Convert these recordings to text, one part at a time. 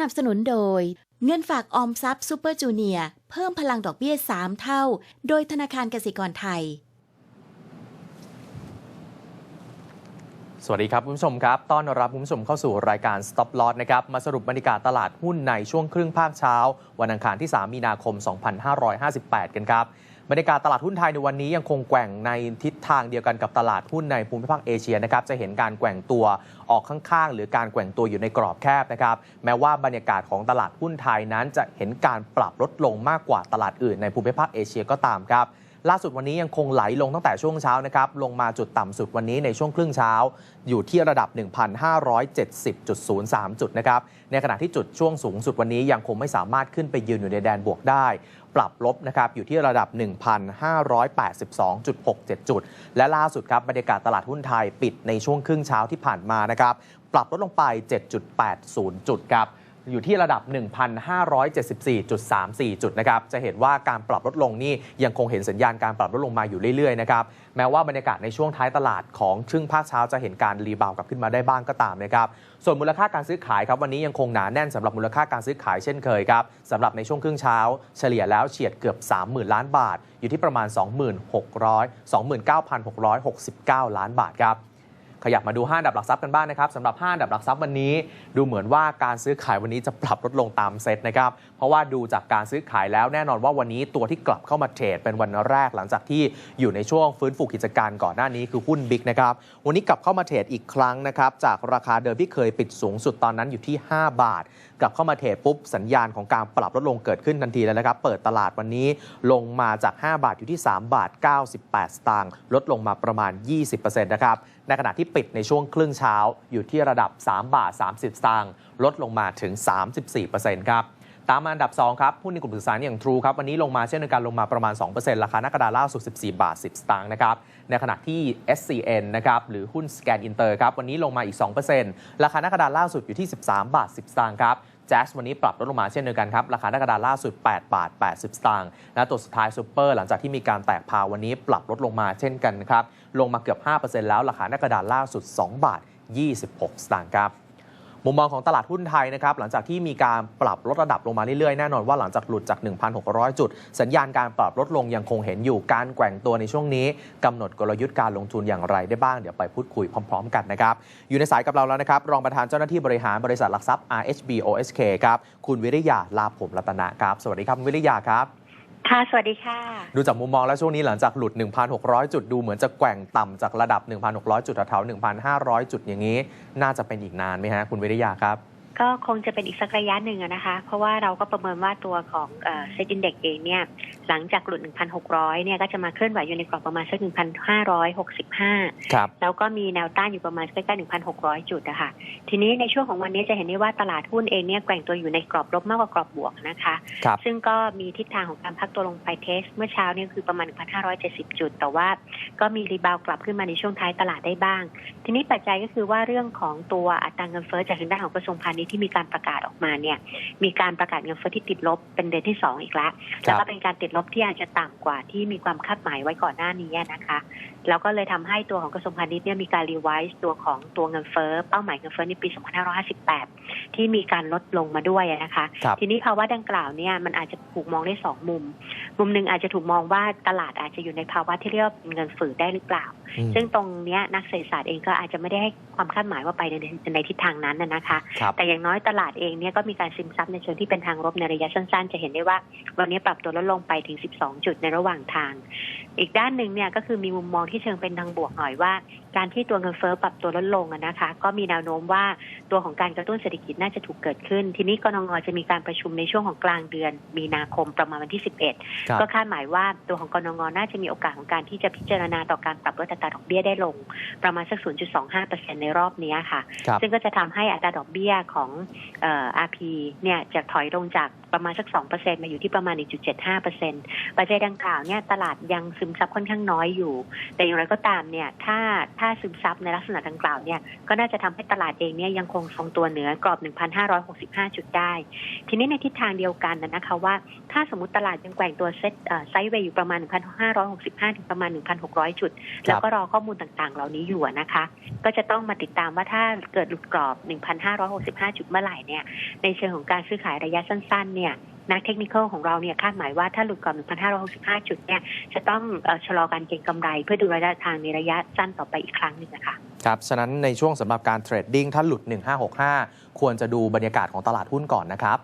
สนับสนุนโดย เงินฝากออมทรัพย์ซูเปอร์จูเนียร์เพิ่มพลังดอกเบี้ย 3 เท่า โดยธนาคารกสิกรไทย สวัสดีครับคุณผู้ชมครับ ต้อนรับคุณผู้ชมเข้าสู่รายการ Stop Loss นะครับ มาสรุปบรรยากาศตลาดหุ้นในช่วงครึ่งภาคเช้า วันอังคารที่ 3 มีนาคม 2558 กันครับ บรรยากาศตลาดหุ้นไทยในวันนี้ยังคงแกว่งในทิศทางเดียวกันกับตลาดหุ้นในภูมิภาคเอเชียนะครับจะเห็นการแกว่งตัวออกข้างๆ หรือการแกว่งตัวอยู่ในกรอบแคบนะครับแม้ว่าบรรยากาศของตลาดหุ้นไทยนั้นจะเห็นการปรับลดลงมากกว่าตลาดอื่นในภูมิภาคเอเชียก็ตามครับ ล่าสุดวันนี้ยังคงไหลลงตั้งแต่ช่วงเช้านะครับลงมาจุดต่ำสุดวันนี้ในช่วงครึ่งเช้า อยู่ที่ระดับ 1,570.03 จุดนะครับในขณะที่จุดช่วงสูงสุดวันนี้ยังคงไม่สามารถขึ้นไปยืนอยู่ในแดนบวกได้ ปรับลบนะครับอยู่ที่ระดับ 1,582.67 จุด และล่าสุดครับบรรยากาศตลาดหุ้นไทยปิดในช่วงครึ่งเช้าที่ผ่านมานะครับปรับลดลงไป 7.80 จุดครับ อยู่ที่ระดับ 1,574.34 จุดนะครับ จะเห็นว่าการปรับลดลงนี่ยังคงเห็นสัญญาณการปรับลดลงมาอยู่เรื่อยๆนะครับ แม้ว่าบรรยากาศในช่วงท้ายตลาดของครึ่งภาคเช้าจะเห็นการรีบาวกลับขึ้นมาได้บ้างก็ตามนะครับ ส่วนมูลค่าการซื้อขายครับวันนี้ยังคงหนาแน่นสำหรับมูลค่าการซื้อขายเช่นเคยครับสำหรับในช่วงครึ่งเช้า เฉลี่ยแล้วเฉียดเกือบ 30,000 ล้านบาท อยู่ที่ประมาณ 2600 29,669 ล้านบาทครับ ขยับมาดู5ดับหลักทรัพย์กันบ้างนะครับสำหรับ5ดับหลักทรัพย์วันนี้ ดูเหมือนว่าการซื้อขายวันนี้จะปรับลดลงตามเซตนะครับ เพราะว่าดูจากการซื้อขายแล้วแน่นอนว่าวันนี้ตัวที่กลับเข้ามาเทรดเป็นวันแรกหลังจากที่อยู่ในช่วงฟื้นฟูกิจการก่อนหน้านี้คือหุ้นบิ๊กนะครับ วันนี้กลับเข้ามาเทรดอีกครั้งนะครับจากราคาเดิมที่เคยปิดสูงสุดตอนนั้นอยู่ที่ 5 บาท กลับเข้ามาเทรดปุ๊บสัญญาณของการปรับลดลงเกิดขึ้นทันทีแล้วนะครับ เปิดตลาดวันนี้ลงมาจาก 5 บาทอยู่ที่ 3 บาท 98 สตางค์ลดลงมาประมาณ 20%นะครับ ในขณะที่ปิดในช่วงครึ่งเช้าอยู่ที่ระดับ 3 บาท 30สตางค์ลดลงมาถึง 34%ครับตามมาอันดับ 2 ครับหุ้นในกลุ่มสื่อสารอย่าง True ครับวันนี้ลงมาเช่นเดียวกันลงมาประมาณ 2%ราคาหน้ากระดานล่าสุด 14 บาท 10 สตางค์นะครับในขณะที่ SCN นะครับหรือหุ้น Scan Inter ครับวันนี้ลงมาอีก 2%ราคาหน้ากระดานล่าสุดอยู่ที่ 13 บาท 10 สตางค์ครับ แจ๊สวันนี้ปรับลดลงมาเช่นเดียวกันครับ ราคาหน้ากระดานล่าสุด 8 บาท 80 สตางค์และตัวสุดท้ายซูเปอร์หลังจากที่มีการแตกพาววันนี้ปรับลดลงมาเช่นกันครับ ลงมาเกือบ 5%แล้วราคาหน้ากระดานล่าสุด 2 บาท 26 สตางค์ครับ มุมมองของตลาดหุ้นไทยนะครับหลังจากที่มีการปรับลดระดับลงมาเรื่อยๆ แน่นอนว่าหลังจากหลุดจาก 1,600 จุด สัญญาณการปรับลดลงยังคงเห็นอยู่การแกว่งตัวในช่วงนี้กำหนดกลยุทธ์การลงทุนอย่างไรได้บ้างเดี๋ยวไปพูดคุยพร้อม ๆ กันนะครับอยู่ในสายกับเราแล้วนะครับรองประธานเจ้าหน้าที่บริหารบริษัทหลักทรัพย์ RHB OSK ครับคุณวิริยาลาภผมรัตนะครับสวัสดีครับวิริยาครับ ค่ะ สวัสดีค่ะ ดูจากมุมมองแล้วช่วงนี้หลังจากหลุด 1,600 จุดดูเหมือนจะแกว่งต่ำจากระดับ 1,600 จุดแถวๆ1,500 จุดอย่างนี้ น่าจะเป็นอีกนานไหมฮะ คุณวิริยาครับ ก็คงจะเป็นอีกสักระยะหนึ่งอะนะคะ เพราะว่าเราก็ประเมินว่าตัวของเซ็ตอินเด็กเองเนี่ยหลังจากหลุด 1,600 เนี่ยก็จะมาเคลื่อนไหวอยู่ในกรอบประมาณสัก 1,565 ครับ แล้วก็มีแนวต้านอยู่ประมาณใกล้ๆ 1,600 จุดอะค่ะทีนี้ในช่วงของวันนี้จะเห็นได้ว่าตลาดหุ้นเองเนี่ยแกว่งตัวอยู่ในกรอบลบมากกว่ากรอบบวกนะคะครับซึ่งก็มีทิศทางของการพักตัวลงไปเทส เมื่อเช้าเนี่ยคือประมาณ 1,570 จุด แต่ว่าก็มีรีบาวด์กลับขึ้นมาในช่วงท้ายตลาดได้บ้าง ทีนี้ปัจจัยก็คือว่าเรื่องของตัวอัตราเงินเฟ้อจากทางด้านของกระทรวงพาณิชย์ที่มีการประกาศออกมาเนี่ย มีการประกาศเงินเฟ้อที่ติดลบเป็นเดือนที่สองอีกแล้วแล้วก็เป็นการติดลบที่อาจจะต่ำกว่าที่มีความคาดหมายไว้ก่อนหน้านี้นะคะ แล้วก็เลยทำให้ตัวของกระทรวงพาณิชย์เนี่ยมีการรีไวซ์ตัวของตัวเงินเฟ้อเป้าหมายเงินเฟ้อในปี 2558 ที่มีการลดลงมาด้วยนะคะครับทีนี้ภาวะดังกล่าวเนี่ยมันอาจจะถูกมองได้สองมุม มุมหนึ่งอาจจะถูกมองว่าตลาดอาจจะอยู่ในภาวะที่เรียกว่าเป็นเงินฝืดได้หรือเปล่าอืมซึ่งตรงเนี้ยนักเศรษฐศาสตร์เองก็อาจจะไม่ได้ให้ความคาดหมายว่าไปในในทิศทางนั้นนะนะคะครับแต่อย่างน้อยตลาดเองเนี่ยก็มีการซึมซับในเชิงที่เป็นทางลบในระยะสั้นๆ จะเห็นได้ว่า วันนี้ปรับตัวลดลงไปถึง 12 จุดในระหว่างทาง อีกด้านหนึ่งเนี่ยก็คือมีมุมมองที่เชิงเป็นทางบวกหน่อยว่า การที่ตัวเงินเฟ้อปรับตัวลดลงอะนะคะ ก็มีแนวโน้มว่าตัวของการกระตุ้นเศรษฐกิจน่าจะถูกเกิดขึ้น ทีนี้กนงจะมีการประชุมในช่วงของกลางเดือน มีนาคมประมาณวันที่ 11ครับก็คาดหมายว่าตัวของกนงน่าจะมีโอกาสของการที่จะพิจารณาต่อการปรับลดอัตราดอกเบี้ยได้ลง ประมาณสัก 0.25%ในรอบนี้ค่ะครับซึ่งก็จะทำให้อัตราดอกเบี้ยของของอ RP เนี่ยจะถอยลงจากประมาณสักสองเปอร์เซ็นมาอยู่ที่ประมาณ 1.75เปอร์เซ็นปัจจัยดังกล่าวเนี่ยตลาดยังซึมซับค่อนข้างน้อยอยู่ แต่อย่างไรก็ตามเนี่ยถ้าถ้าซึมซับในลักษณะดังกล่าวเนี่ยก็น่าจะทำให้ตลาดเองเนี่ยยังคงทรงตัวเหนือกรอบ 1,565 จุดได้ ทีนี้ในทิศทางเดียวกันนะนะคะว่า ถ้าสมมติตลาดยังแกว่งตัวเซ็ตเอ่อไซด์เวย์อยู่ประมาณ 1,565 ถึงประมาณ 1,600 จุด แล้วก็รอข้อมูลต่างๆ เหล่านี้อยู่อะนะคะ ก็จะต้องมาติดตามว่าถ้าเกิดหลุดกรอบ 1,565 จุดเมื่อไหร่เนี่ยในเชิงของการซื้อขายระยะสั้นๆเนี่ยนักเทคนิคของเราเนี่ยคาดหมายว่าถ้าหลุดก่อน 1,565 จุดเนี่ยจะต้องอชะลอการเก็งกำไร เพื่อดูระยะทางในระยะสั้นต่อไปอีกครั้งหนึ่งนะคะครับฉะนั้นในช่วงสำหรับการเทรดดิ้งถ้าหลุด 1565 ควรจะดูบรรยากาศของตลาดหุ้นก่อนนะครับ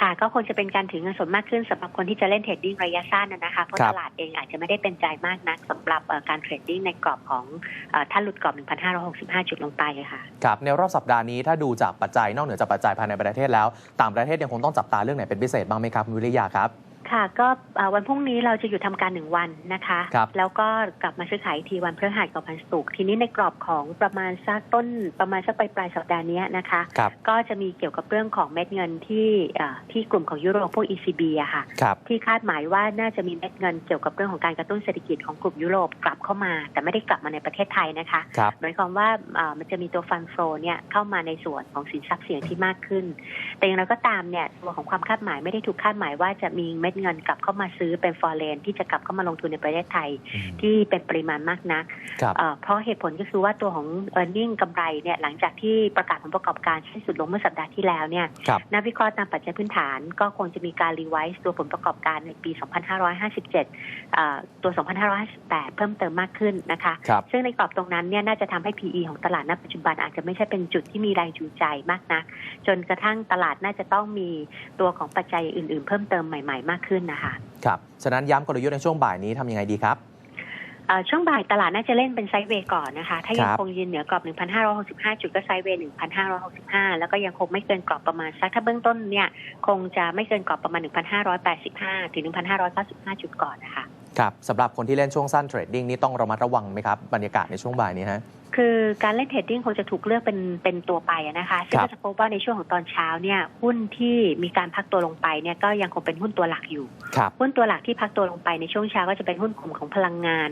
ค่ะ ก็คงจะเป็นการถือเงินสดมากขึ้นสำหรับคนที่จะเล่นเทรดดิ้งระยะสั้นนะนะคะเพราะครัตบลาดเองอาจจะไม่ได้เป็นใจมากนักสำหรับเอ่อการเทรดดิ้งในกรอบของเอ่อถ้าหลุดกรอบ 1,565 จุดลงไปอะค่ะครับในรอบสัปดาห์นี้ถ้าดูจากปัจจัยนอกเหนือจากปัจจัยภายในประเทศแล้ว ต่างประเทศยังคงต้องจับตาเรื่องไหนเป็นพิเศษบ้างไหมครับคุณวิริยาครับ ค่ะก็เอ่อวันพรุ่งนี้เราจะอยู่ทำการหนึ่งวันนะคะครับแล้วก็กลับมาซื้อขายอีกทีวันพฤหัสกับวันศุกร์ทีนี้ในกรอบของประมาณสักต้นประมาณสักปลายปลายๆสัปดาห์นี้นะคะครับก็จะมีเกี่ยวกับเรื่องของเม็ดเงินที่เอ่อที่กลุ่มของยุโรปพวก ECB อะค่ะครับที่คาดหมายว่าน่าจะมีเม็ดเงินเกี่ยวกับเรื่องของการกระตุ้นเศรษฐกิจของกลุ่มยุโรปกลับเข้ามา แต่ไม่ได้กลับมาในประเทศไทยนะคะครับหมายความว่าเอ่อมันจะมีตัวฟันโฟเนี่ยเข้ามาในส่วนของสินทรัพย์เสี่ยงที่มากขึ้น แต่อย่างไรก็ตามเนี่ยตัวของความคาดหมายไม่ได้ถูกคาดหมายว่าจะมีเม็ดเงินกลับเข้ามาซื้อเป็นฟอร์เรนที่จะกลับเข้ามาลงทุนในประเทศไทยที่เป็นปริมาณมากนักครับเอ่อเพราะเหตุผลก็คือว่าตัวของ e a r n i n g กำไรเนี่ยหลังจากที่ประกาศผลประกอบการสิ้นสุดลงเมื่อสัปดาห์ที่แล้วเนี่ยครับนักวิเคราะห์ตามปัจจัยพื้นฐาน ก็คงจะมีการรีไวซ์ตัวผลประกอบการในปี 2557เอ่อตัว 2558 เพิ่มเติมมากขึ้นนะคะครับซึ่งในกรอบตรงนั้นเนี่ยน่าจะทำให้ PE ของตลาดณปัจจุบันอาจจะไม่ใช่เป็นจุดที่มีแรงจูงใจมากนัก จนกระทั่งตลาดน่าจะต้องมีตัวของปัจจัยอื่น ๆ เพิ่มเติมใหม่ ๆ มากขึ้นนะคะครับ ฉะนั้นย้ำกลยุทธ์ในช่วงบ่ายนี้ทำยังไงดีครับเอ่อช่วงบ่ายตลาดน่าจะเล่นเป็นไซด์เวย์ก่อนนะคะ ถ้ายัคงรับคงยืนเหนือกรอบ 1,565 จุดก็ไซด์เวย์ 1,565 แล้วก็ยังคงไม่เกินกรอบประมาณสักถ้าเบื้องต้นเนี่ย คงจะไม่เกินกรอบประมาณ 1,585 ถึง 1,595 จุดก่อนนะคะ ครับสำหรับคนที่เล่นช่วงสั้นเทรดดิ้งนี่ต้องระมัดระวังไหมครับ บรรยากาศในช่วงบ่ายนี้ฮะ คือการเล่นเทรดดิ้งคงจะถูกเลือกเป็นเป็นตัวไปอะนะคะซึ่งครับก็จะพบว่าในช่วงของตอนเช้าเนี่ยหุ้นที่มีการพักตัวลงไปเนี่ยก็ยังคงเป็นหุ้นตัวหลักอยู่ครับหุ้นตัวหลักที่พักตัวลงไปในช่วงเช้าก็จะเป็นหุ้นกลุ่มของพลังงาน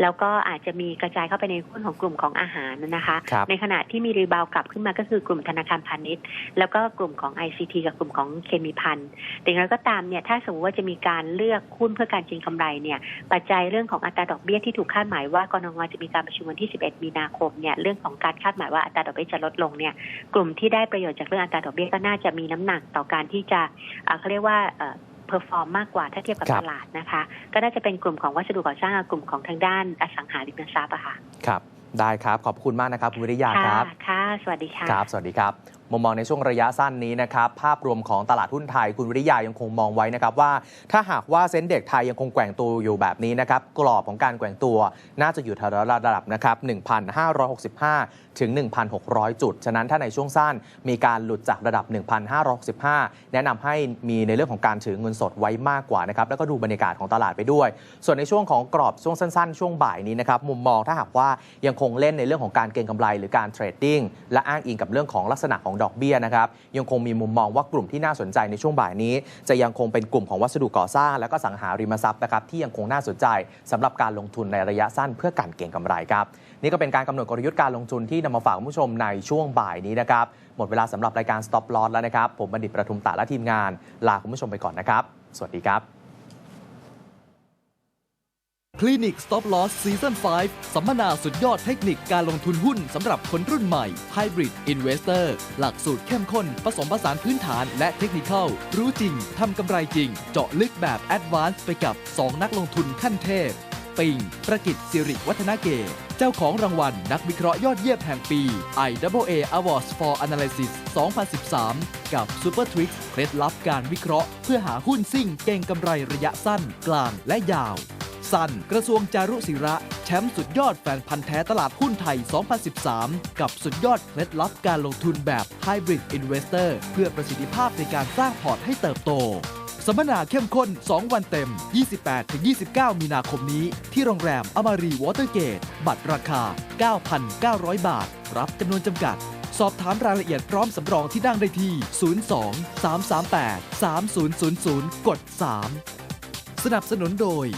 แล้วก็อาจจะมีกระจายเข้าไปในหุ้นของกลุ่มของอาหารนะคะครับในขณะที่มีรีบาวด์กลับขึ้นมาก็คือกลุ่มธนาคารพาณิชย์ แล้วก็กลุ่มของ ICT กับกลุ่มของเคมีพันธ์แต่อย่างไรก็ตามเนี่ยถ้าสมมติว่าจะมีการเลือกหุ้นเพื่อการเก็งกำไรเนี่ยปัจจัยเรื่องของอัตราดอกเบี้ยที่ถูกคาดหมายว่ากรงจะมีการประชุมวันที่ 11 มีนาคมเนี่ยเรื่องของการคาดหมายว่าอัตราดอกเบี้ยจะลดลงเนี่ยกลุ่มที่ได้ประโยชน์จากเรื่องอัตราดอกเบี้ยก็น่าจะมีน้ำหนักต่อการที่จะเอ่อเขาเรียกว่าเอ่อเพอร์ฟอร์มมากกว่าถ้าเทียบกับครับตลาดนะคะ ก็น่าจะเป็นกลุ่มของวัสดุก่อสร้างกับกลุ่มของทางด้านอสังหาริมทรัพย์อะค่ะครับได้ครับ ขอบคุณมากนะครับคุณวิริยาครับ ค่ะ สวัสดีค่ะครับ สวัสดีครับ มุมมองในช่วงระยะสั้นนี้นะครับ ภาพรวมของตลาดหุ้นไทยคุณวิริยายังคงมองไว้นะครับว่า ถ้าหากว่าเซ็นเด็กไทยยังคงแกว่งตัวอยู่แบบนี้นะครับ กรอบของการแกว่งตัวน่าจะอยู่แถวระดับนะครับ1,565 ถึง 1,600 จุด ฉะนั้นถ้าในช่วงสั้นมีการหลุดจากระดับ 1,565 แนะนำให้มีในเรื่องของการถือเงินสดไว้มากกว่านะครับแล้วก็ดูบรรยากาศของตลาดไปด้วย ส่วนในช่วงของกรอบช่วงสั้น ๆ ช่วงบ่ายนี้นะครับมุมมองถ้าหากว่ายังคงเล่นในเรื่องของการเก็งกำไร หรือการเทรดดิ้งและอ้างอิงกับเรื่องของลักษณะของดอกเบี้ยนะครับยังคงมีมุมมองว่ากลุ่มที่น่าสนใจในช่วงบ่ายนี้ จะยังคงเป็นกลุ่มของวัสดุก่อสร้าง และก็สังหาริมทรัพย์นะครับที่ยังคงน่าสนใจสำหรับการลงทุนในระยะสั้นเพื่อการเก็งกำไรครับนี่ก็เป็นการกำหนดกลยุทธ์การลงทุนที่นำมาฝากคุณผู้ชมในช่วงบ่ายนี้นะครับหมดเวลาสำหรับรายการ Stop Loss แล้วนะครับผมบัณฑิตประทุมตะและทีมงานลาคุณผู้ชมไปก่อนนะครับ สวัสดีครับ ลินิก Stop Loss Season 5 สัมมนาสุดยอดเทคนิคการลงทุนหุ้นสำหรับคนรุ่นใหม่ Hybrid Investor หลักสูตรเข้มข้น ผสมผสานพื้นฐานและเทคนิคอลรู้จริง ทำกำไรจริง เจาะลึกแบบ Advanced ไปกับ 2 นักลงทุนขั้นเทพ ปิง ประกิตสิริวัฒนาเกตเจ้าของรางวัลนักวิเคราะห์ยอดเยี่ยมแห่งปี IAA Awards for Analysis 2013 กับ Super Tricks เคล็ดลับการวิเคราะห์ เพื่อหาหุ้นซิ่งเก่งกำไรระยะสั้น กลางและยาว สัน กระทรวงจารุศิระ แชมป์สุดยอดแฟนพันธ์แท้ตลาดหุ้นไทย 2013 กับสุดยอดเคล็ดลับการลงทุนแบบ Hybrid Investor เพื่อประสิทธิภาพในการสร้างพอร์ตให้เติบโตสัมมนาเข้มข้น 2 วันเต็ม 28-29 มีนาคมนี้ ที่โรงแรมอมารีวอเตอร์เกต บัตรราคา 9,900 บาท รับจำนวนจำกัด สอบถามรายละเอียดพร้อมสำรองที่นั่งได้ที่ 02 338 3000 กด 3 สนับสนุนโดย